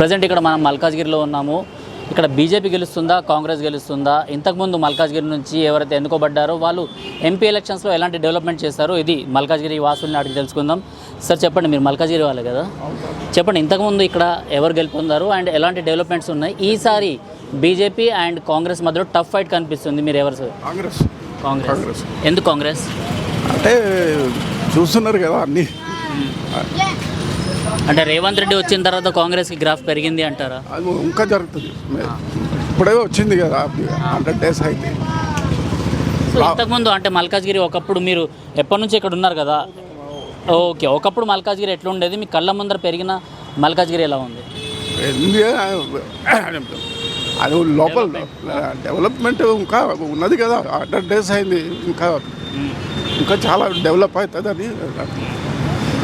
Present ఇక్కడ మనం మల్కాజ్గిరిలో ఉన్నాము. ఇక్కడ బీజేపీ గెలుస్తుందా కాంగ్రెస్ గెలుస్తుందా? ఇంతకుముందు మల్కాజ్గిరి నుంచి ఎవరైతే ఎన్నుకోబడ్డారో వాళ్ళు ఎంపీ ఎలక్షన్స్లో ఎలాంటి డెవలప్మెంట్ చేశారో ఇది మల్కాజ్గిరి వాసుల్ని అడిగి తెలుసుకుందాం. సార్ చెప్పండి మీరు మల్కాజ్గిరి వాళ్ళే కదా? చెప్పండి ఇంతకుముందు ఇక్కడ ఎవరు గెలుపొందారు అండ్ ఎలాంటి డెవలప్మెంట్స్ ఉన్నాయి? ఈసారి బీజేపీ అండ్ కాంగ్రెస్ మధ్యలో టఫ్ ఫైట్ కనిపిస్తుంది. మీరు ఎవరు సార్? కాంగ్రెస్. కాంగ్రెస్. కాంగ్రెస్. ఎందుకు కాంగ్రెస్? అంటే చూస్తున్నారు కదా అన్ని. అంటే రేవంత్ రెడ్డి వచ్చిన తర్వాత కాంగ్రెస్కి గ్రాఫ్ పెరిగింది అంటారా? అది ఇంకా జరుగుతుంది. ఇప్పుడే వచ్చింది కదా హండ్రెడ్ డేస్ అయింది. సో ఇంతకుముందు అంటే మల్కాజ్గిరి ఒకప్పుడు మీరు ఎప్పటి నుంచి ఇక్కడ ఉన్నారు కదా? ఓకే ఒకప్పుడు మల్కాజ్గిరి ఎట్లా ఉండేది? మీ కళ్ళ ముందర పెరిగిన మల్కాజ్గిరి ఎలా ఉంది? అది లోపల డెవలప్మెంట్ ఇంకా ఉన్నది కదా హండ్రెడ్ డేస్ అయింది. ఇంకా ఇంకా చాలా డెవలప్ అవుతుందని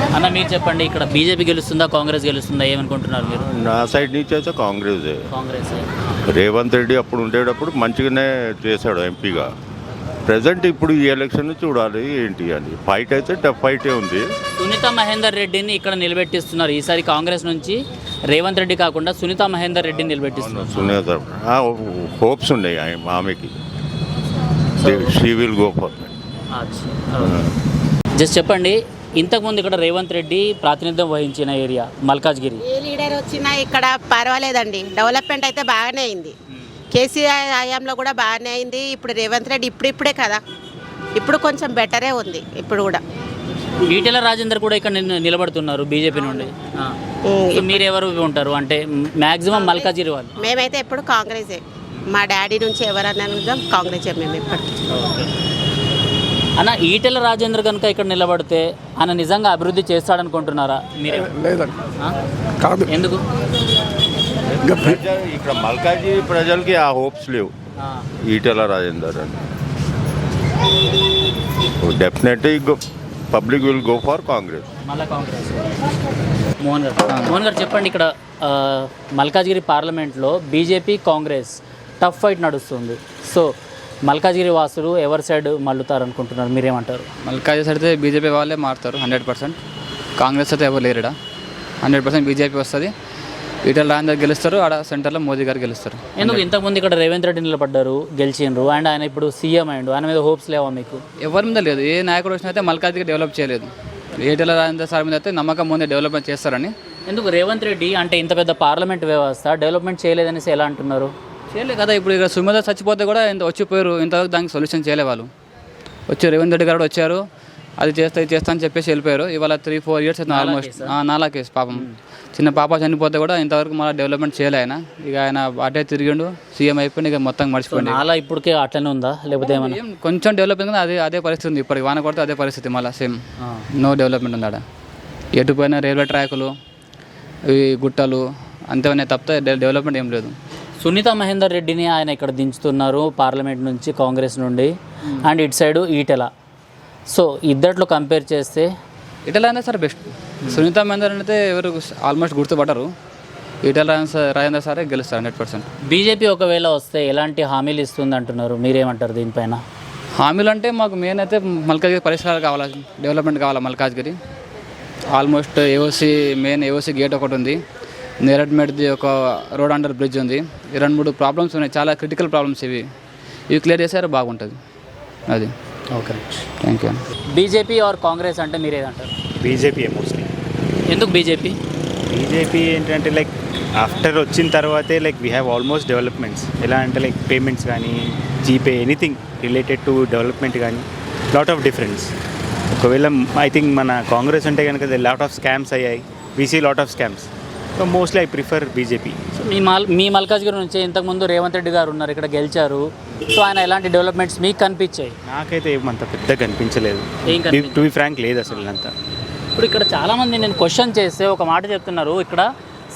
అన్న మీరు చెప్పండి ఇక్కడ బీజేపీ గెలుస్తుందా కాంగ్రెస్ గెలుస్తుందా ఏమనుకుంటున్నారు మీరు? నా సైడ్ నుంచి అయితే కాంగ్రెస్. కాంగ్రెస్. రేవంత్ రెడ్డి అప్పుడు ఉండేటప్పుడు మంచిగానే చేశాడు ఎంపీగా. ప్రజెంట్ ఇప్పుడు ఈ ఎలక్షన్ చూడాలి ఏంటి అని. ఫైట్ అయితే టఫ్ ఫైటే ఉంది. సునీత మహేందర్ రెడ్డిని ఇక్కడ నిలబెట్టిస్తున్నారు. ఈసారి కాంగ్రెస్ నుంచి రేవంత్ రెడ్డి కాకుండా సునీత మహేందర్ రెడ్డిని నిలబెట్టిస్తున్నారు. సునీత. హోప్స్ ఉన్నాయి ఆమె- ఆమెకి. She will go for just చెప్పండి ఇంతకుముందు ఇక్కడ రేవంత్ రెడ్డి ప్రాతినిధ్యం వహించిన ఏరియా మల్కాజ్గిరి. ఏ లీడర్ వచ్చినా ఇక్కడ పర్వాలేదండి. డెవలప్మెంట్ అయితే బాగానే అయింది. కేసీఆర్ హయాంలో కూడా బాగానే అయింది. ఇప్పుడు రేవంత్ రెడ్డి ఇప్పుడిప్పుడే కదా. ఇప్పుడు కొంచెం బెటరే ఉంది. ఇప్పుడు కూడా. ఈటెల రాజేందర్ కూడా ఇక్కడ నిన్న నిలబడుతున్నారు బీజేపీ నుండి. ఆ. ఉమ్, సో మీరు ఎవరు ఉంటారు? అంటే మాక్సిమం మల్కాజిరి వాళ్ళు. మేమైతే ఎప్పుడు కాంగ్రెసే. మా డాడీ నుంచి ఎవరన్నా కాంగ్రెసే మేము ఎప్పటికీ. అన్న ఈటెల రాజేందర్ కనుక ఇక్కడ నిలబడితే ఆయన నిజంగా అభివృద్ధి చేస్తాడనుకుంటున్నారా? మీరే. లేదండి. ఆ? కాదు. ఎందుకు? ఇక్కడ మల్కాజీ ప్రజలకి ఆ హోప్స్ లేవు. ఈటెల రాజేందర్ అని. Definitely public will go for Congress. Mohan గారు. మోహన్ గారు చెప్పండి ఇక్కడ మల్కాజ్గిరి పార్లమెంట్లో బీజేపీ కాంగ్రెస్ టఫ్ ఫైట్ నడుస్తుంది. సో మల్కాజ్గిరి వాసులు ఎవరి సైడ్ మల్లుతారు అనుకుంటున్నారు? మీరేమంటారు? మల్కాజ్ అయితే బీజేపీ వాళ్ళే మారుతారు హండ్రెడ్ పర్సెంట్. కాంగ్రెస్ అయితే ఎవరు లేరుడా? హండ్రెడ్ పర్సెంట్ బీజేపీ వస్తుంది. ఈటల రాజేందర్ గెలుస్తారు ఆడ సెంటర్లో మోదీ గారు గెలుస్తారు. ఎందుకు ఇంతకుముందు ఇక్కడ రేవంత్ రెడ్డి నిలబడ్డారు గెలిచిండ్రు అండ్ ఆయన ఇప్పుడు సీఎం అయ్యిండు ఆయన మీద హోప్స్ లేవా మీకు? ఎవరి మీద లేదు ఏ నాయకుడు వచ్చినా అయితే మల్కాజ్కి డెవలప్ చేయలేదు. ఈటల రాజేందర్ సార్ మీద అయితే నమ్మకం ముందే డెవలప్మెంట్ చేస్తారని. ఎందుకు రేవంత్ రెడ్డి అంటే ఇంత పెద్ద పార్లమెంట్ వ్యవస్థ డెవలప్మెంట్ చేయలేదనేసి ఎలా అంటున్నారు? చేయలేదు కదా ఇప్పుడు ఇక్కడ సుమేధ చచ్చిపోతే కూడా ఇంత వచ్చిపోయారు ఇంతవరకు దానికి సొల్యూషన్ చేయలే వాళ్ళు. వచ్చి రేవంత్ రెడ్డి గారు వచ్చారు. అది చేస్తా ఇది చేస్తా అని చెప్పేసి వెళ్ళిపోయారు. ఇవాళ త్రీ ఫోర్ ఇయర్స్ అవుతుంది ఆల్మోస్ట్ నాలా కేసు పాపం. చిన్న పాప చనిపోతే కూడా ఇంతవరకు మళ్ళీ డెవలప్మెంట్ చేయలే ఆయన. ఇక ఆయన అటే తిరిగిండు సీఎం అయిపోయింది ఇక మొత్తం మర్చిపోయింది నాలా ఇప్పటికే అట్లనే ఉందా? లేకపోతే ఏమన్నా? ఏం కొంచెం డెవలప్మెంట్ ఉంది? అదే అదే పరిస్థితి ఉంది. ఇప్పటికి వాన కొడితే అదే పరిస్థితి మళ్ళీ సేమ్ నో డెవలప్మెంట్ ఉంది ఆడ ఎటు పోయినా రైల్వే ట్రాకులు ఇవి గుట్టలు అంతేనే తప్పితే డెవలప్మెంట్ ఏం లేదు. సునీత మహేందర్ రెడ్డిని ఆయన ఇక్కడ దించుతున్నారు పార్లమెంట్ నుంచి కాంగ్రెస్ నుండి. అండ్ ఇటు సైడు ఈటెల. సో ఇద్దట్లో కంపేర్ చేస్తే ఇటలా అయినా సరే బెస్ట్ సునీత మహేందర్ అయితే ఎవరు ఆల్మోస్ట్ గుర్తుపడరు ఈటల రాజేంద్ర రాజేంద్ర సారే గెలుస్తారు హండ్రెడ్ పర్సెంట్ బీజేపీ ఒకవేళ వస్తే ఎలాంటి హామీలు ఇస్తుంది అంటున్నారు మీరేమంటారు దీనిపైన? హామీలు అంటే మాకు మెయిన్ అయితే మల్కాజ్గిరి పరిసరాలు కావాలా డెవలప్మెంట్ కావాలా Malkajgiri. Almost AOC main AOC gate ఒకటి ఉంది. నేరడ్ మెడ్ది ఒక రోడ్ అండర్ బ్రిడ్జ్ ఉంది. ఈ రెండు మూడు ప్రాబ్లమ్స్ ఉన్నాయి. చాలా క్రిటికల్ ప్రాబ్లమ్స్ ఇవి. ఇవి క్లియర్ చేసారు బాగుంటుంది. అది. Okay. Thank you. BJP or Congress అంటే మీరేదంటారు బీజేపీ మోస్ట్లీ ఎందుకు బీజేపీ? బీజేపీ ఏంటంటే లైక్ ఆఫ్టర్ వచ్చిన తర్వాతే like we have almost developments ఎలా అంటే లైక్ పేమెంట్స్ కానీ GPay anything related to development కానీ లాట్ ఆఫ్ డిఫరెన్స్ ఒకవేళ ఐ థింక్ మన కాంగ్రెస్ ఉంటే కనుక లాట్ ఆఫ్ స్కామ్స్ అయ్యాయి. VC lot of scams so mostly I prefer BJP so మీ మల్ మీ మల్కాజ్గిరి నుంచి ఇంతకుముందు రేవంత్ రెడ్డి గారు ఉన్నారు ఇక్కడ గెలిచారు. సో ఆయన ఎలాంటి డెవలప్మెంట్స్ మీకు కనిపించాయి? నాకైతే ఏమంత పెద్దగా కనిపించలేదు? టు బి ఫ్రాంక్ లేదు అసలు అంతా. ఇప్పుడు ఇక్కడ చాలామంది నేను క్వశ్చన్ చేస్తే ఒక మాట చెప్తున్నారు. ఇక్కడ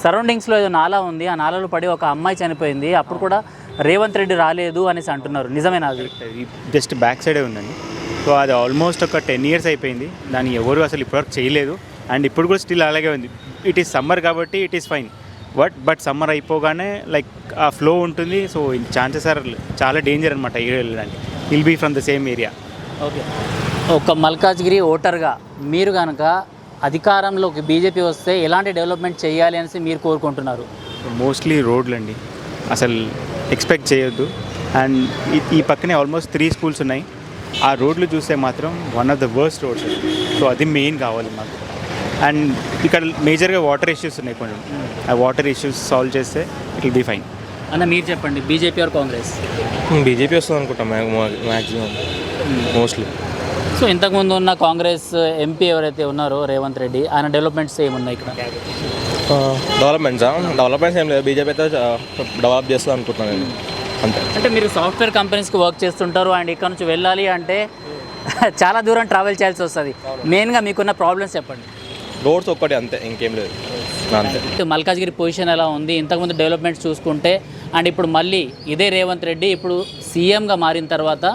సరౌండింగ్స్లో ఏదో నాలా ఉంది ఆ నాలాలో పడి ఒక అమ్మాయి చనిపోయింది. అప్పుడు కూడా రేవంత్ రెడ్డి రాలేదు అనేసి అంటున్నారు. నిజమేనా అది? జస్ట్ బ్యాక్ సైడే ఉందండి. సో అది ఆల్మోస్ట్ ఒక టెన్ ఇయర్స్ అయిపోయింది. దాన్ని ఎవరు అసలు ఇప్పటివరకు చేయలేదు. అండ్ ఇప్పుడు కూడా స్టిల్ అలాగే ఉంది. ఇట్ ఈస్ సమ్మర్ కాబట్టి it is fine but but summer అయిపోగానే లైక్ ఆ ఫ్లో ఉంటుంది. సో ఛాన్సెస్ ఆర్ చాలా డేంజర్ అనమాట వెళ్ళడానికి. Will be from the same area okay ఒక మల్కాజ్గిరి ఓటర్గా మీరు కనుక అధికారంలోకి బీజేపీ వస్తే ఎలాంటి డెవలప్మెంట్ చేయాలి అనేసి మీరు కోరుకుంటున్నారు? మోస్ట్లీ రోడ్లు అండి. అసలు ఎక్స్పెక్ట్ చేయొద్దు. అండ్ ఈ- ఈ పక్కనే ఆల్మోస్ట్ త్రీ స్కూల్స్ ఉన్నాయి. ఆ రోడ్లు చూస్తే మాత్రం one of the worst roads so అది మెయిన్ కావాలి మాకు. అండ్ ఇక్కడ మేజర్గా వాటర్ ఇష్యూస్ ఉన్నాయి కొంచెం. ఆ వాటర్ ఇష్యూస్ సాల్వ్ చేస్తే ఇట్ విల్ బీ ఫైన్. అన్న మీరు చెప్పండి బీజేపీ ఆర్ కాంగ్రెస్? బీజేపీ వస్తుంది అనుకుంటాం మ్యాక్సిమం మోస్ట్లీ సో ఇంతకుముందు ఉన్న కాంగ్రెస్ ఎంపీ ఎవరైతే ఉన్నారో రేవంత్ రెడ్డి ఆయన డెవలప్మెంట్స్ ఏమున్నాయి ఇక్కడ? డెవలప్మెంట్సా? డెవలప్మెంట్స్ ఏం లేదు. బీజేపీ అయితే డెవలప్ చేస్తుంది అనుకుంటున్నాను నేను. అంతే. అంటే మీరు సాఫ్ట్వేర్ కంపెనీస్కి వర్క్ చేస్తుంటారు అండ్ ఇక్కడ నుంచి వెళ్ళాలి అంటే చాలా దూరం ట్రావెల్ చేయాల్సి వస్తుంది. మెయిన్గా మీకున్న ప్రాబ్లమ్స్ చెప్పండి. రోడ్స్ ఒక్కటి అంతే ఇంకేం లేదు. అంతే. మల్కాజ్గిరి పొజిషన్ ఎలా ఉంది? ఇంతకుముందు డెవలప్మెంట్స్ చూసుకుంటే అండ్ ఇప్పుడు మళ్ళీ ఇదే రేవంత్ రెడ్డి ఇప్పుడు సీఎంగా మారిన తర్వాత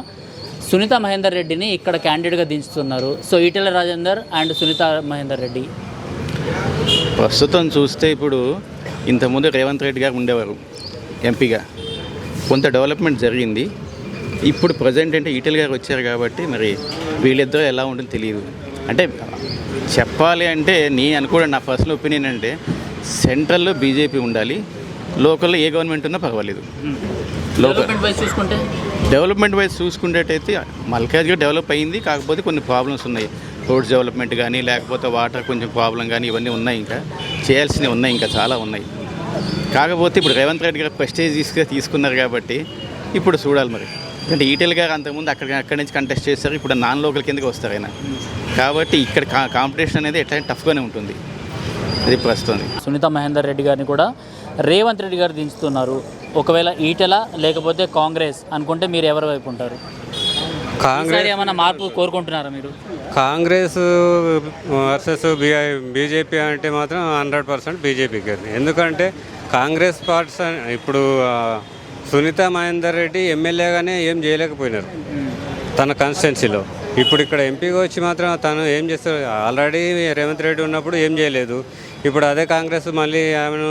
సునీత మహేందర్ రెడ్డిని ఇక్కడ క్యాండిడేట్గా దించుతున్నారు. So Etela Rajender and Sunitha Mahender Reddy. ప్రస్తుతం చూస్తే ఇప్పుడు ఇంతకుముందు రేవంత్ రెడ్డి గారు ఉండేవారు ఎంపీగా. కొంత డెవలప్మెంట్ జరిగింది. ఇప్పుడు ప్రజెంట్ అంటే ఈటెల్ గారు వచ్చారు కాబట్టి మరి వీళ్ళిద్దరూ ఎలా ఉంటుందో తెలియదు. అంటే చెప్పాలి అంటే నీ అనుకోవడం నా పర్సనల్ ఒపీనియన్ అంటే సెంట్రల్లో బీజేపీ ఉండాలి లోకల్లో ఏ గవర్నమెంట్ ఉన్నా పర్వాలేదు. లోకల్ డెవలప్మెంట్ వైజ్ చూసుకుంటే? డెవలప్మెంట్ వైజ్ చూసుకునేటైతే మల్కాజ్గిరి డెవలప్ అయింది కాకపోతే కొన్ని ప్రాబ్లమ్స్ ఉన్నాయి. రోడ్స్ డెవలప్మెంట్ కానీ లేకపోతే వాటర్ కొంచెం ప్రాబ్లం కానీ ఇవన్నీ ఉన్నాయి ఇంకా. చేయాల్సినవి ఉన్నాయి ఇంకా చాలా ఉన్నాయి. కాకపోతే ఇప్పుడు రేవంత్ రెడ్డి గారు ప్రెస్టేజ్ తీసుకు తీసుకున్నారు కాబట్టి ఇప్పుడు చూడాలి మరి. అంటే ఈటెల్ గారు అంతకుముందు అక్కడ అక్కడి నుంచి కంటెస్ట్ చేస్తారు ఇప్పుడు నాన్ లోకల్ కిందకి వస్తారు ఆయన. కాబట్టి ఇక్కడ కా- కాంపిటీషన్ అనేది ఎట్లా టఫ్గానే ఉంటుంది. అది ప్రస్తుతం. సునీత మహేందర్ రెడ్డి గారిని కూడా రేవంత్ రెడ్డి గారు దించుతున్నారు. ఒకవేళ ఈటెల లేకపోతే కాంగ్రెస్ అనుకుంటే మీరు ఎవరి వైపు ఉంటారు? ఈసారి ఏమైనా మార్పు కోరుకుంటున్నారా మీరు? కాంగ్రెస్ వర్సెస్ బీజేపీ అంటే మాత్రం హండ్రెడ్ పర్సెంట్ బీజేపీకి ఎందుకంటే కాంగ్రెస్ పార్టీస్ ఇప్పుడు సునీత మహేందర్ రెడ్డి ఎమ్మెల్యేగానే ఏం చేయలేకపోయినారు. తన కాన్స్టిట్యున్సీలో ఇప్పుడు ఇక్కడ ఎంపీగా వచ్చి మాత్రం తను ఏం చేస్తారు ఆల్రెడీ రేవంత్ రెడ్డి ఉన్నప్పుడు ఏం చేయలేదు. ఇప్పుడు అదే కాంగ్రెస్ మళ్ళీ ఆమెను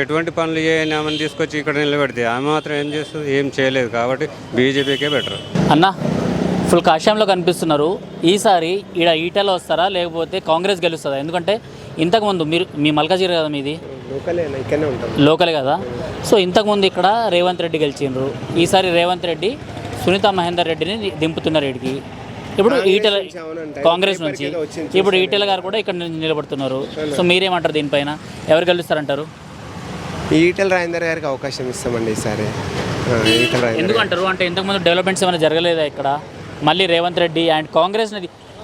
ఎటువంటి పనులు చేయని ఆమెను తీసుకొచ్చి ఇక్కడ నిలబెడితే ఆమె మాత్రం ఏం చేస్తుంది ఏం చేయలేదు కాబట్టి బీజేపీకే బెటర్. అన్న ఫుల్ కాషాయంలో కనిపిస్తున్నారు. ఈసారి ఈడ ఈటలో వస్తారా? లేకపోతే కాంగ్రెస్ గెలుస్తుందా? ఎందుకంటే ఇంతకుముందు మీరు మీ మల్కాజీర్ కదా మీది? లోకలే కదా? సో ఇంతకుముందు ఇక్కడ రేవంత్ రెడ్డి గెలిచిండ్రు. ఈసారి రేవంత్ రెడ్డి సునీత మహేందర్ రెడ్డిని దింపుతున్నారు ఇక్కడికి. ఇప్పుడు ఈటెల కాంగ్రెస్ నుంచి. ఇప్పుడు ఈటెల గారు కూడా ఇక్కడ నుంచి నిలబడుతున్నారు. సో మీరేమంటారు దీనిపైన? ఎవరు గెలుస్తారంటారు? ఈటల రాజేందర్ గారికి అవకాశం ఇస్తామండి ఈసారి. ఆ, ఈటల రాజేందర్ ఎందుకు అంటారు అంటే ఇంతకుముందు డెవలప్మెంట్స్ ఏమైనా జరగలేదా ఇక్కడ? మళ్ళీ రేవంత్ రెడ్డి అండ్ కాంగ్రెస్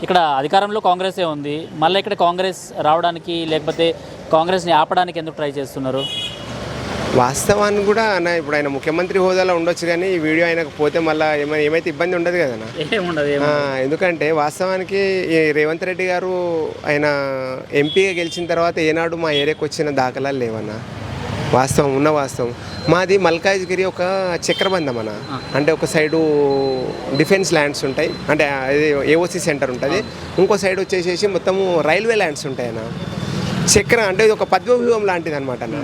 ఇక్కడ అధికారంలో కాంగ్రెసే ఉంది. మళ్ళీ ఇక్కడ కాంగ్రెస్ రావడానికి లేకపోతే కాంగ్రెస్ని ఆపడానికి ఎందుకు ట్రై చేస్తున్నారు? వాస్తవానికి కూడా అన్న ఇప్పుడు ఆయన ముఖ్యమంత్రి హోదాలో ఉండొచ్చు కానీ ఈ వీడియో ఆయనకు పోతే మళ్ళీ ఏమైనా ఏమైతే ఇబ్బంది ఉండదు కదా ఎందుకంటే వాస్తవానికి రేవంత్ రెడ్డి గారు ఆయన ఎంపీగా గెలిచిన తర్వాత ఏనాడు మా ఏరియాకి వచ్చిన దాఖలాలు లేవన్న. వాస్తవం ఉన్న వాస్తవం. మాది మల్కాజ్గిరి ఒక చక్రబంధం అన్న. అంటే ఒక సైడు డిఫెన్స్ ల్యాండ్స్ ఉంటాయి. అంటే ఏఓసి సెంటర్ ఉంటుంది. ఇంకో సైడ్ వచ్చేసేసి మొత్తము రైల్వే ల్యాండ్స్ ఉంటాయి అన్న చక్ర అంటే ఇది ఒక పద్మవ్యూహం లాంటిది అనమాట అన్న.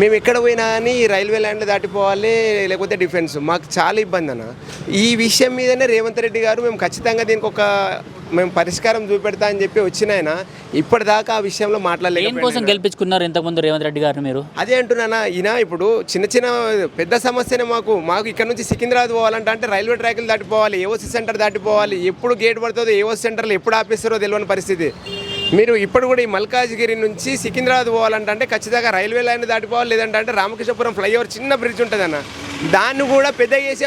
మేము ఎక్కడ పోయినా కానీ రైల్వే ల్యాండ్ దాటిపోవాలి లేకపోతే డిఫెన్స్. మాకు చాలా ఇబ్బంది అన్న. ఈ విషయం మీదనే రేవంత్ రెడ్డి గారు మేము ఖచ్చితంగా దీనికి ఒక మేము పరిష్కారం చూపెడతా అని చెప్పి వచ్చిన ఆయన ఇప్పటిదాకా ఆ విషయంలో మాట్లాడలేదు గెలిపించుకున్నారు ఇంతకుముందు రేవంత్ రెడ్డి గారిని మీరు? అదే అంటున్నానా ఈయన ఇప్పుడు చిన్న చిన్న పెద్ద సమస్యనే మాకు. మాకు ఇక్కడ నుంచి సికింద్రాబాద్ పోవాలంటే అంటే రైల్వే ట్రాకులు దాటిపోవాలి ఏఓసి సెంటర్ దాటిపోవాలి. ఎప్పుడు గేట్ పడుతుందో ఏఓసి సెంటర్లో ఎప్పుడు ఆపేస్తారో తెలియని పరిస్థితి. మీరు ఇప్పుడు కూడా ఈ మల్కాజ్గిరి నుంచి సికింద్రాబాద్ పోవాలంటే ఖచ్చితంగా రైల్వే లైన్ దాటిపోవాలి లేదంటే అంటే రామకృష్ణపురం ఫ్లైఓవర్ చిన్న బ్రిడ్జ్ ఉంటుంది అన్న. దాన్ని కూడా పెద్ద చేసే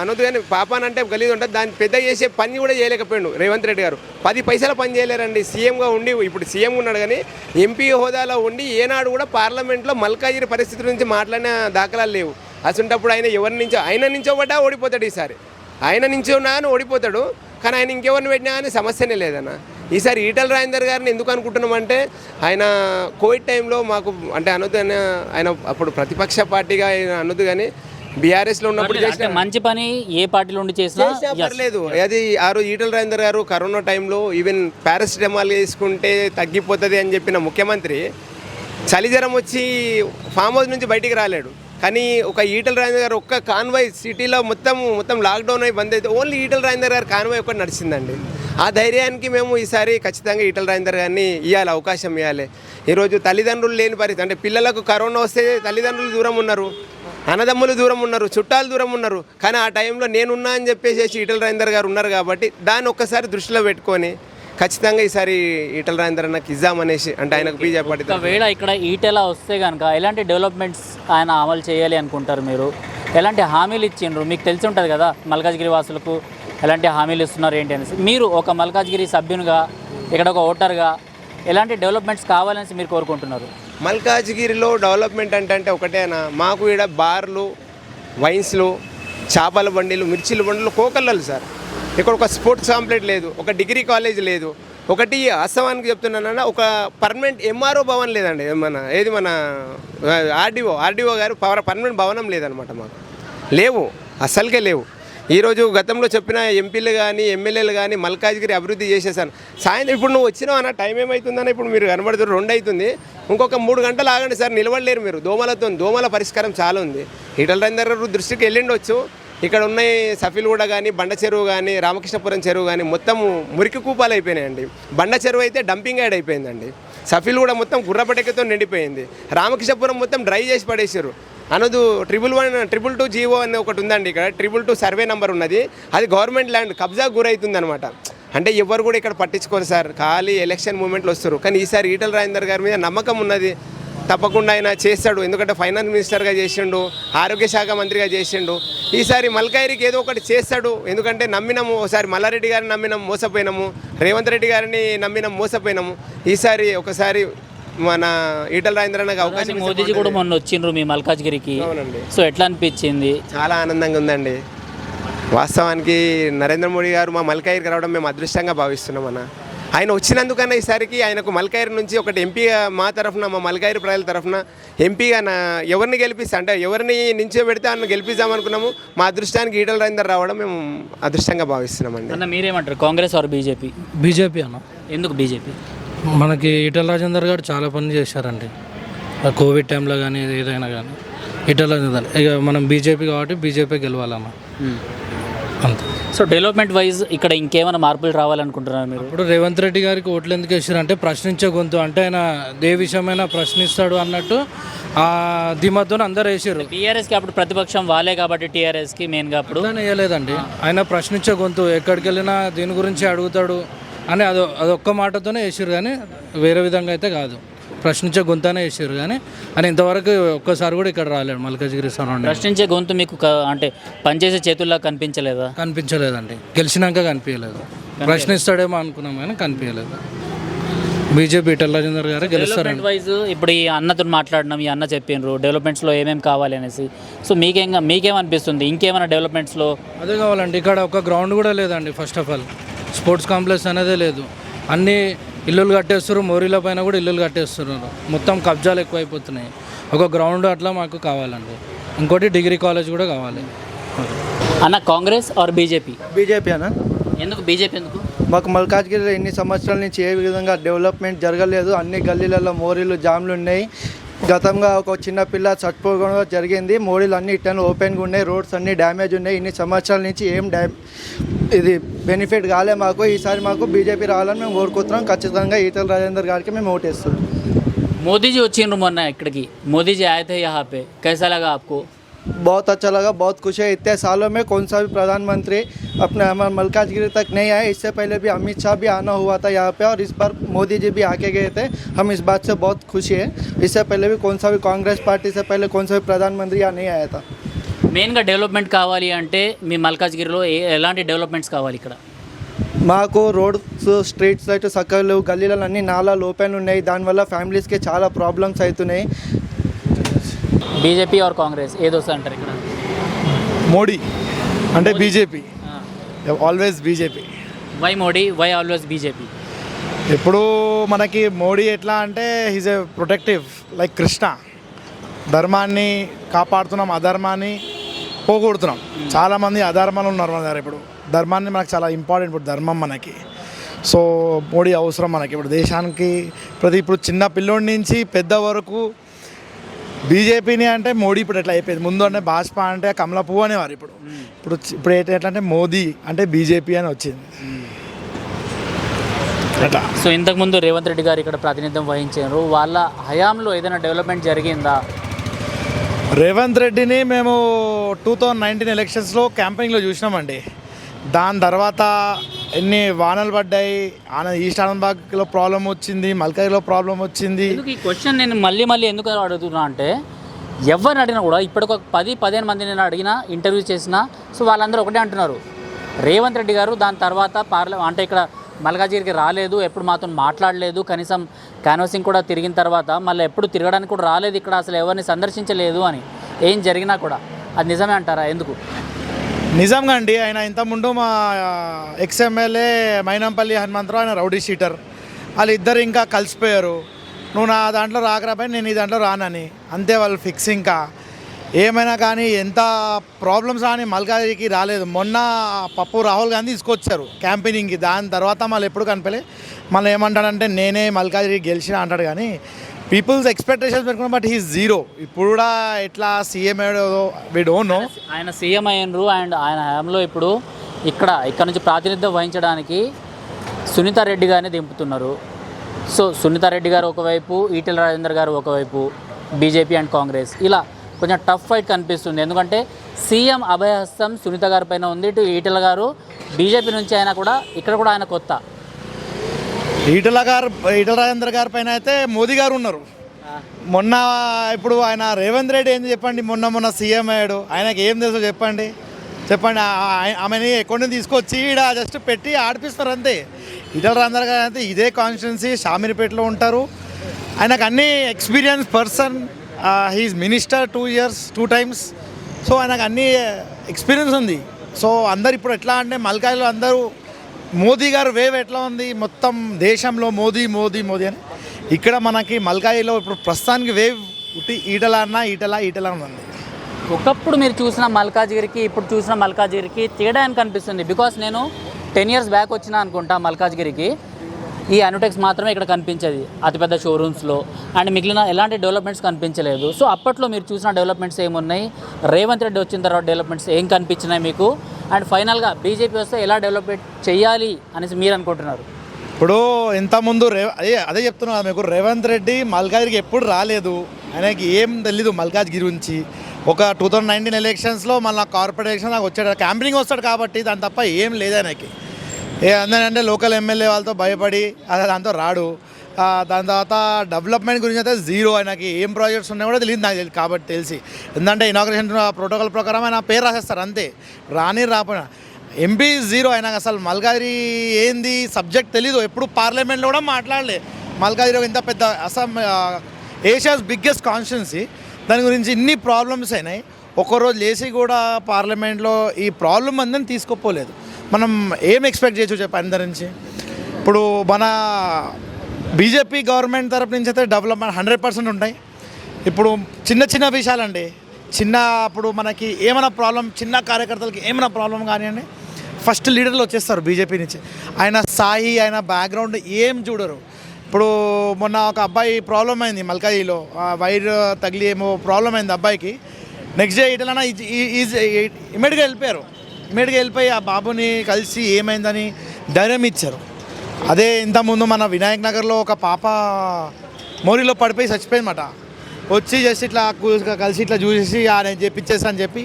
అనొద్దు కానీ పాపానంటే గలీదు గలీజ్ ఉంటుంది. దాన్ని పెద్ద చేసే పని కూడా చేయలేకపోయాడు రేవంత్ రెడ్డి గారు. పది పైసల పని చేయలేరండి. సీఎంగా ఉండి ఇప్పుడు సీఎం ఉన్నాడు కానీ ఎంపీ హోదాలో ఉండి ఏనాడు కూడా పార్లమెంట్లో మల్కాజిరి పరిస్థితి నుంచి మాట్లాడిన దాఖలాలు లేవు. అసలుంటప్పుడు ఆయన ఎవరి నుంచో ఆయన నించోబడ్డా ఓడిపోతాడు ఈసారి. ఆయన నుంచి ఉన్నా ఓడిపోతాడు. కానీ ఆయన ఇంకెవరిని పెట్టినా అని సమస్యనే లేదన్నా. ఈసారి ఈటల రాజేందర్ గారిని ఎందుకు అనుకుంటున్నామంటే ఆయన కోవిడ్ టైంలో మాకు అంటే అనొద్దు అని ఆయన అప్పుడు ప్రతిపక్ష పార్టీగా ఆయన అనొద్దు కానీ బీఆర్ఎస్లో ఉన్నప్పుడు అంటే చేసిన మంచి పని ఏ పార్టీలో ఉండి చేసినా. పర్లేదు. అది ఆ రోజు ఈటల రాజేందర్ గారు కరోనా టైంలో ఈవెన్ పారాసిటమాల్ వేసుకుంటే తగ్గిపోతుంది అని చెప్పిన ముఖ్యమంత్రి చలి జ్వరం వచ్చి ఫామ్ హౌస్ నుంచి బయటికి రాలేడు. కానీ ఒక ఈటల రాజేందర్ గారు ఒక్క కాన్వాయ్ సిటీలో మొత్తం మొత్తం లాక్డౌన్ అయి బంద్ అయితే ఓన్లీ ఈటల రాజేందర్ గారు కాన్వాయ్ ఒక్కటి నడిచిందండి. ఆ ధైర్యానికి మేము ఈసారి ఖచ్చితంగా ఈటల రాజేందర్ గారిని ఇవ్వాలి అవకాశం ఇవ్వాలి ఈరోజు తల్లిదండ్రులు లేని పరిస్థితి అంటే పిల్లలకు కరోనా వస్తే తల్లిదండ్రులు దూరం ఉన్నారు అన్నదమ్ములు దూరం ఉన్నారు చుట్టాలు దూరం ఉన్నారు. కానీ ఆ టైంలో నేనున్నా అని చెప్పేసి ఈటల రాజేందర్ గారు ఉన్నారు కాబట్టి దాన్ని ఒక్కసారి దృష్టిలో పెట్టుకొని ఖచ్చితంగా ఈసారి ఈటల రాజేందర్ నాకు ఇద్దామనేసి అంటే ఆయనకు బీజేపీ పార్టీ ఒకవేళ ఇక్కడ ఈటెలా వస్తే కనుక ఎలాంటి డెవలప్మెంట్స్ ఆయన అమలు చేయాలి అనుకుంటారు మీరు? ఎలాంటి హామీలు ఇచ్చిండ్రు? మీకు తెలిసి ఉంటుంది కదా మల్కాజ్గిరి వాసులకు ఎలాంటి హామీలు ఇస్తున్నారు ఏంటి అనేసి. మీరు ఒక మల్కాజ్గిరి సభ్యునిగా ఇక్కడ ఒక ఓటర్గా ఎలాంటి డెవలప్మెంట్స్ కావాలనేసి మీరు కోరుకుంటున్నారు? మల్కాజ్గిరిలో డెవలప్మెంట్ అంటే ఒకటేనా మాకు ఈడ బార్లు వైన్స్లు చేపల బండిలు మిర్చిల బండిలు కోకల్లలు సార్. ఇక్కడ ఒక స్పోర్ట్స్ కాంప్లెట్ లేదు ఒక డిగ్రీ కాలేజ్ లేదు. ఒకటి వాస్తవానికి చెప్తున్నానన్న ఒక పర్మనెంట్ ఎంఆర్ఓ భవన్ లేదండి. మన ఏది మన ఆర్డీఓ ఆర్డీఓ గారు పవర్ పర్మనెంట్ భవనం లేదనమాట మాకు. లేవు అసలుకే లేవు. ఈరోజు గతంలో చెప్పిన ఎంపీలు కానీ ఎమ్మెల్యేలు కానీ మల్కాజ్గిరి అభివృద్ధి చేసేసాను. సాయంత్రం ఇప్పుడు నువ్వు వచ్చినావు అన్న టైం ఏమవుతుందన్న ఇప్పుడు మీరు కనబడుతున్నారు రెండు అవుతుంది ఇంకొక మూడు గంటలు ఆగండి సార్ నిలబడలేరు మీరు. దోమలతో దోమల పరిష్కారం చాలా ఉంది. ఈటల రాజేందర్ గారు దృష్టికి వెళ్ళిండొచ్చు. ఇక్కడ ఉన్న సఫీల్గూడ కానీ బండ చెరువు కానీ రామకృష్ణపురం చెరువు కానీ మొత్తం మురికి కూపాలు అయిపోయినాయండి. బండ చెరువు అయితే డంపింగ్ యాడ్ అయిపోయిందండి. సఫీల్ కూడా మొత్తం గుర్రపటకతో నిండిపోయింది. రామకృష్ణపురం మొత్తం డ్రై చేసి పడేసారు అనదు triple one triple two GO అనే ఒకటి ఉందండి ఇక్కడ. ట్రిపుల్ టూ సర్వే నెంబర్ ఉన్నది. అది గవర్నమెంట్ ల్యాండ్ కబ్జా గురవుతుంది అనమాట అంటే ఎవరు కూడా ఇక్కడ పట్టించుకోరు సార్. ఖాళీ ఎలక్షన్ మూమెంట్లు వస్తారు. కానీ ఈసారి ఈటల రాజేందర్ గారి మీద నమ్మకం ఉన్నది. తప్పకుండా ఆయన చేస్తాడు. ఎందుకంటే ఫైనాన్స్ మినిస్టర్గా చేసిండు ఆరోగ్య శాఖ మంత్రిగా చేసిండు. ఈసారి మల్కాయిరికి ఏదో ఒకటి చేస్తాడు. ఎందుకంటే నమ్మినాము ఒకసారి మల్లారెడ్డి గారిని నమ్మినాం మోసపోయినాము. రేవంత్ రెడ్డి గారిని నమ్మినాం మోసపోయినాము. ఈసారి ఒకసారి మన ఈటల రాజేంద్రన్నకు అవకాశం మోదీజీ కూడా మొన్న వచ్చిండ్రు మీ మల్కాజ్గిరికి. అవునండి. సో ఎట్లా అనిపించింది? చాలా ఆనందంగా ఉందండి. వాస్తవానికి నరేంద్ర మోడీ గారు మా మల్కాయిరికి రావడం మేము అదృష్టంగా భావిస్తున్నాం అన్న. ఆయన వచ్చినందుకన్నా ఈసారికి ఆయనకు మల్కాయిరి నుంచి ఒకటి ఎంపీగా మా తరఫున మా మల్కాయిరి ప్రజల తరఫున ఎంపీగా నా ఎవరిని గెలిపిస్తా అంటే ఎవరిని నించోబెడితే ఆయన గెలిపిద్దామనుకున్నాము. మా అదృష్టానికి ఈటల రాజేందర్ రావడం మేము అదృష్టంగా భావిస్తున్నామండి. అన్న మీరేమంటారు? Congress or BJP? బీజేపీ అన్న. ఎందుకు బీజేపీ? మనకి ఈటల రాజేందర్ గారు చాలా పని చేశారండి. కోవిడ్ టైంలో కానీ ఏదైనా కానీ ఈటల రాజేందర్ ఇక మనం బీజేపీ కాబట్టి బీజేపీ గెలవాలన్న అంతే. సో డెవలప్మెంట్ వైజ్ ఇక్కడ ఇంకేమైనా మార్పులు రావాలనుకుంటున్నారు మీరు? ఇప్పుడు రేవంత్ రెడ్డి గారికి ఓట్లు ఎందుకు వేసారంటే ప్రశ్నించే గొంతు. అంటే ఆయన ఏ విషయమైనా ప్రశ్నిస్తాడు అన్నట్టు ఆ ధీమాతో అందరు వేసారు టీఆర్ఎస్కి అప్పుడు ప్రతిపక్షం వాళ్ళే కాబట్టి టీఆర్ఎస్కి మెయిన్గా అప్పుడు. వేయలేదండి. ఆయన ప్రశ్నించే గొంతు ఎక్కడికి వెళ్ళినా దీని గురించి అడుగుతాడు. అని అదో అదొక్క మాటతోనే వేసారు కానీ వేరే విధంగా అయితే కాదు. ప్రశ్నించే గొంతనే వేసారు కానీ ఆయన ఇంతవరకు ఒక్కసారి కూడా ఇక్కడ రాలేడు మల్కాజ్గిరి సరౌండింగ్. ప్రశ్నించే గొంతు మీకు అంటే పనిచేసే చేతుల్లో కనిపించలేదా? కనిపించలేదండి. గెలిచినాక కనిపించలేదు. ప్రశ్నిస్తాడేమో అనుకున్నాం కానీ కనిపించలేదు. బీజేపీ ఈటల రాజేందర్ గారు గెలుస్తారండి డెవలప్మెంట్ వైజ్ ఇప్పుడు ఈ అన్నతో మాట్లాడినాం ఈ అన్న చెప్పిండ్రు డెవలప్మెంట్స్లో ఏమేమి కావాలి అనేసి. సో మీకేం మీకేమనిపిస్తుంది? ఇంకేమైనా డెవలప్మెంట్స్లో అదే కావాలండి. ఇక్కడ ఒక గ్రౌండ్ కూడా లేదండి first of all sports complex అనేదే లేదు. అన్ని ఇల్లులు కట్టేస్తారు మోరీల పైన కూడా ఇల్లులు కట్టేస్తున్నారు. మొత్తం కబ్జాలు ఎక్కువైపోతున్నాయి. ఒక గ్రౌండ్ అట్లా మాకు కావాలండి. ఇంకోటి డిగ్రీ కాలేజ్ కూడా కావాలి. అన్న కాంగ్రెస్ ఆర్ బీజేపీ? బీజేపీ అన్న. ఎందుకు? బీజేపీ ఎందుకు? మాకు మల్కాజ్గిరిలో ఎన్ని సంవత్సరాల నుంచి ఏ విధంగా డెవలప్మెంట్ జరగలేదు. అన్ని గల్లీలలో మోరీలు జామ్లు ఉన్నాయి. గతంగా ఒక చిన్న పిల్ల చచ్చిపోవడం జరిగింది. మోడీలు అన్ని ఇట్టని ఓపెన్గా ఉన్నాయి. రోడ్స్ అన్ని డ్యామేజ్ ఉన్నాయి. ఇన్ని సంవత్సరాల నుంచి ఏం డ్యామ్ ఇది బెనిఫిట్ కాలే మాకు. ఈసారి మాకు బీజేపీ రావాలని మేము కోరుకుంటున్నాం. ఖచ్చితంగా ఈటల రాజేందర్ గారికి మేము ఓటేస్తున్నాం. మోదీజీ వచ్చిండ్రు మొన్న ఇక్కడికి. మోదీజీ ఆయతే హాపే కైసా లాగా बहुत अच्छा लगा बहुत खुश है इतने सालों में कौन सा भी प्रधानमंत्री अपने हमारे मलकाजगिरी तक नहीं आए इससे पहले भी अमित शाह भी आना हुआ था यहाँ पे और इस बार मोदी जी भी आके गए थे हम इस बात से बहुत खुशी है इससे पहले भी कौन सा भी कांग्रेस पार्टी से पहले कौन सा भी प्रधानमंत्री यहाँ नहीं आया था మెయిన్గా డెవలప్మెంట్ కావాలి అంటే మీ మల్కాజ్గిరిలో ఏ- ఎలాంటి డెవలప్మెంట్స్ కావాలి ఇక్కడ మాకు రోడ్స్ స్ట్రీట్స్ లైట్ చక్కగా లేవు గల్లీలలో అన్ని నాలాలు ఓపెన్ ఉన్నాయి దానివల్ల ఫ్యామిలీస్కి చాలా ప్రాబ్లమ్స్ అవుతున్నాయి బీజేపీ ఆర్ కాంగ్రెస్? ఏదో అంటారు ఇక్కడ? మోడీ. అంటే BJP. Always BJP. Why Modi? Why always BJP? ఇప్పుడు మనకి మోడీ ఎట్లా అంటే he's a protective like Krishna ధర్మాన్ని కాపాడుతున్నాం అధర్మాన్ని పోగొడుతున్నాం. చాలామంది అధర్మాలు ఉన్నారు మన దగ్గర ఇప్పుడు. ధర్మాన్ని మనకు చాలా ఇంపార్టెంట్ ఇప్పుడు ధర్మం మనకి. సో మోడీ అవసరం మనకి. ఇప్పుడు దేశానికి ప్రతి ఇప్పుడు చిన్న పిల్లోడి నుంచి పెద్ద వరకు బీజేపీని అంటే మోడీ ఇప్పుడు ఎట్లా అయిపోయింది? ముందు అంటే భాజపా అంటే కమల పువ్వు అనేవారు ఇప్పుడు. ఇప్పుడు ఇప్పుడు ఎట్లా అంటే మోదీ అంటే బీజేపీ అని వచ్చింది. అట్లా. సో ఇంతకుముందు రేవంత్ రెడ్డి గారు ఇక్కడ ప్రాతినిధ్యం వహించారు. వాళ్ళ హయాంలో ఏదైనా డెవలప్మెంట్ జరిగిందా? రేవంత్ రెడ్డిని మేము టూ థౌజండ్ నైన్టీన్ ఎలక్షన్స్లో క్యాంపెయిన్లో చూసినామండి. దాని తర్వాత ఎన్ని వానలు పడ్డాయి? ఆన ఈస్ట్ ఆనందబాగ్లో ప్రాబ్లం వచ్చింది మల్కాయిలో ప్రాబ్లం వచ్చింది. ఎందుకు ఈ క్వశ్చన్ నేను మళ్ళీ మళ్ళీ ఎందుకు అడుగుతున్నా అంటే ఎవరిని అడిగినా కూడా ఇప్పటికి ఒక పది పదిహేను మంది నేను అడిగినా ఇంటర్వ్యూ చేసినా సో వాళ్ళందరూ ఒకటే అంటున్నారు. రేవంత్ రెడ్డి గారు దాని తర్వాత పార్ల అంటే ఇక్కడ మల్కాజిగిరికి రాలేదు ఎప్పుడు మాతో మాట్లాడలేదు కనీసం క్యాన్వసింగ్ కూడా తిరిగిన తర్వాత మళ్ళీ ఎప్పుడు తిరగడానికి కూడా రాలేదు ఇక్కడ అసలు ఎవరిని సందర్శించలేదు అని. ఏం జరిగినా కూడా. అది నిజమే అంటారా? ఎందుకు? నిజంగా అండి ఆయన ఇంతకుముందు మా ఎక్స్ ఎమ్మెల్యే మైనంపల్లి హనుమంతరావు ఆయన రౌడీ షీటర్. వాళ్ళు ఇద్దరు ఇంకా కలిసిపోయారు. నువ్వు నా దాంట్లో రాకరాపై నేను ఈ దాంట్లో రానని. అంతే వాళ్ళు ఫిక్స్ ఇంకా. ఏమైనా కానీ ఎంత ప్రాబ్లమ్స్ కానీ మల్కాజికి రాలేదు. మొన్న పప్పు రాహుల్ గాంధీ తీసుకొచ్చారు క్యాంపెయినింగ్కి. దాని తర్వాత మళ్ళీ ఎప్పుడు కనిపించలే మళ్ళీ ఏమంటాడంటే నేనే మల్కాజికి గెలిచిన అంటాడు కానీ పీపుల్స్ ఎక్స్పెక్టేషన్స్ పెట్టుకున్నాం బట్ హీ జీరో ఇప్పుడు కూడా ఎట్లా సీఎం వి డోంట్ నో ఆయన సీఎం అయ్యారు అండ్ ఆయన హయాంలో ఇప్పుడు ఇక్కడ ఇక్కడ నుంచి ప్రాతినిధ్యం వహించడానికి సునీత రెడ్డి గారిని దింపుతున్నారు. సో సునీత రెడ్డి గారు ఒకవైపు ఈటెల రాజేందర్ గారు ఒకవైపు బీజేపీ అండ్ కాంగ్రెస్ ఇలా కొంచెం టఫ్ ఫైట్ కనిపిస్తుంది. ఎందుకంటే సీఎం అభయహస్తం సునీత గారి పైన ఉంది. ఇటు ఈటెల గారు బీజేపీ నుంచి అయినా కూడా ఇక్కడ కూడా ఆయన కొత్త. ఈటల గారు ఈటల రాజేంద్ర గారి పైన అయితే మోదీ గారు ఉన్నారు. మొన్న ఇప్పుడు ఆయన రేవంత్ రెడ్డి ఏంది చెప్పండి? మొన్న మొన్న సీఎం అయ్యాడు. ఆయనకి ఏం తెలుసు చెప్పండి? చెప్పండి ఆమెని ఎక్కడి నుంచి తీసుకొచ్చి ఈడ జస్ట్ పెట్టి ఆడిపిస్తారు అంతే. ఈటల రాజేంద్ర గారు అయితే ఇదే కాన్స్టిట్యున్సీ షామిరిపేటలో ఉంటారు. ఆయనకు అన్ని experience person he is minister two years two times. So ఆయనకు అన్ని ఎక్స్పీరియన్స్ ఉంది. సో అందరు ఇప్పుడు ఎట్లా అంటే మల్కాయిలో అందరూ మోదీ గారు వేవ్ ఎట్లా ఉంది? మొత్తం దేశంలో మోదీ మోదీ మోదీ అని. ఇక్కడ మనకి మల్కాయిలో ఇప్పుడు ప్రస్తుతానికి వేవ్ ఉట్టి ఈటలా అన్న ఈటలా ఈటల అని ఉంది. ఒకప్పుడు మీరు చూసిన మల్కాజ్గిరికి ఇప్పుడు చూసిన మల్కాజ్గిరికి తేడా అని కనిపిస్తుంది? బికాస్ నేను టెన్ ఇయర్స్ బ్యాక్ వచ్చినా అనుకుంటా మల్కాజ్గిరికి. ఈ అనుటెక్స్ మాత్రమే ఇక్కడ కనిపించేది అతిపెద్ద షోరూమ్స్లో అండ్ మిగిలిన ఎలాంటి డెవలప్మెంట్స్ కనిపించలేదు. సో అప్పట్లో మీరు చూసిన డెవలప్మెంట్స్ ఏమున్నాయి? రేవంత్ రెడ్డి వచ్చిన తర్వాత డెవలప్మెంట్స్ ఏం కనిపించినాయి మీకు? అండ్ ఫైనల్గా బీజేపీ వస్తే ఎలా డెవలప్మెంట్ చేయాలి అనేసి మీరు అనుకుంటున్నారు? ఇప్పుడు ఇంతకుముందు రే అదే అదే చెప్తున్నా మీకు రేవంత్ రెడ్డి మల్కాజ్గిరికి ఎప్పుడు రాలేదు. ఆయనకి ఏం తెలీదు మల్కాజ్గిరి గురించి. ఒక టూ థౌజండ్ నైన్టీన్ ఎలక్షన్స్లో మళ్ళీ కార్పొరేషన్ నాకు వచ్చాడు. క్యాంపింగ్ వస్తాడు కాబట్టి దాని తప్ప ఏం లేదు ఆయనకి. ఏ అందరంటే లోకల్ ఎమ్మెల్యే వాళ్ళతో భయపడి అది దాంతో రాడు. దాని తర్వాత డెవలప్మెంట్ గురించి అయితే జీరో. ఆయనకి ఏం ప్రాజెక్ట్స్ ఉన్నాయో కూడా తెలియదు నాకు తెలియదు కాబట్టి తెలిసి. ఎందుకంటే ఇనాగ్రేషన్ ప్రోటోకాల్ ప్రకారం ఆయన పేరు రాసేస్తారు అంతే. రాని రాపోయినా. ఎంపీ జీరో ఆయన అసలు మల్కాజిరి ఏంది సబ్జెక్ట్ తెలీదు. ఎప్పుడు పార్లమెంట్లో కూడా మాట్లాడలే. మల్కాజిరి ఇంత పెద్ద అసమ్ ఏషియాస్ బిగ్గెస్ట్ కాన్స్టిట్యున్సీ దాని గురించి ఇన్ని ప్రాబ్లమ్స్ అయినాయి. ఒక్కరోజు లేచి కూడా పార్లమెంట్లో ఈ ప్రాబ్లం అందరిని తీసుకోపోలేదు. మనం ఏం ఎక్స్పెక్ట్ చేయొచ్చు చెప్పి అందరి నుంచి? ఇప్పుడు మన బీజేపీ గవర్నమెంట్ తరపు నుంచి అయితే డెవలప్మెంట్ హండ్రెడ్ పర్సెంట్ ఉంటాయి. ఇప్పుడు చిన్న చిన్న విషయాలండి. చిన్న అప్పుడు మనకి ఏమైనా ప్రాబ్లం చిన్న కార్యకర్తలకి ఏమైనా ప్రాబ్లం కానివ్వండి ఫస్ట్ లీడర్లు వచ్చేస్తారు బీజేపీ నుంచి. ఆయన స్థాయి ఆయన బ్యాక్గ్రౌండ్ ఏం చూడరు. ఇప్పుడు మొన్న ఒక అబ్బాయి ప్రాబ్లం అయింది మల్కాయిలో వైర్ తగిలి ఏమో ప్రాబ్లం అయింది అబ్బాయికి. నెక్స్ట్ డే ఇటలనా ఇమీడియట్గా వెళ్ళిపోయారు. ఇమీడియట్గా వెళ్ళిపోయి ఆ బాబుని కలిసి ఏమైందని ధైర్యం ఇచ్చారు. అదే ఇంతకుముందు మన వినాయక్ నగర్లో ఒక పాప మోరీలో పడిపోయి చచ్చిపోయిందన్నమాట. వచ్చి జస్ట్ ఇట్లా కలిసి ఇట్లా చూసేసి "ఆ, నేను చెప్పించేస్తా అని చెప్పి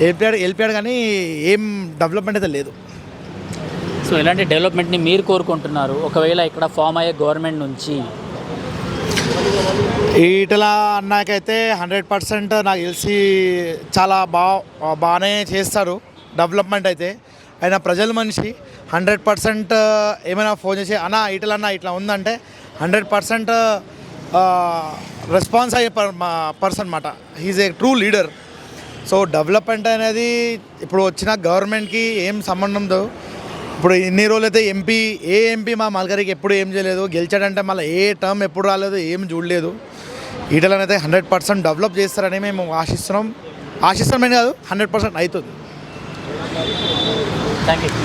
వెళ్ళిపోయాడు వెళ్ళిపోయాడు కానీ ఏం డెవలప్మెంట్ అయితే లేదు. సో ఎలాంటి డెవలప్మెంట్ని మీరు కోరుకుంటున్నారు. ఒకవేళ ఇక్కడ ఫామ్ అయ్యే గవర్నమెంట్ నుంచి ఈటల అన్నాకైతే హండ్రెడ్ పర్సెంట్ నాకు తెలిసి చాలా బా బాగానే చేస్తాడు డెవలప్మెంట్ అయితే. ఆయన ప్రజల మనిషి హండ్రెడ్ పర్సెంట్ ఏమైనా ఫోన్ చేసి అన్న ఇట్లా అన్న ఇట్లా ఉందంటే హండ్రెడ్ పర్సెంట్ రెస్పాన్స్ అయ్యే పర్సన్ అనమాట he's a true leader so development అనేది ఇప్పుడు వచ్చిన గవర్నమెంట్కి ఏం సంబంధం లేదు ఇప్పుడు ఎన్ని రోజులు అయితే ఎంపీ ఏ ఎంపీ మా మల్కరికి ఎప్పుడు ఏం చేయలేదు గెలిచాడంటే మళ్ళీ ఏ టర్మ్ ఎప్పుడు రాలేదు ఏం చూడలేదు. ఈటలనైతే హండ్రెడ్ పర్సెంట్ డెవలప్ చేస్తారని మేము ఆశిస్తున్నాం. ఆశిస్తామని కాదు హండ్రెడ్ పర్సెంట్ అవుతుంది. Thank you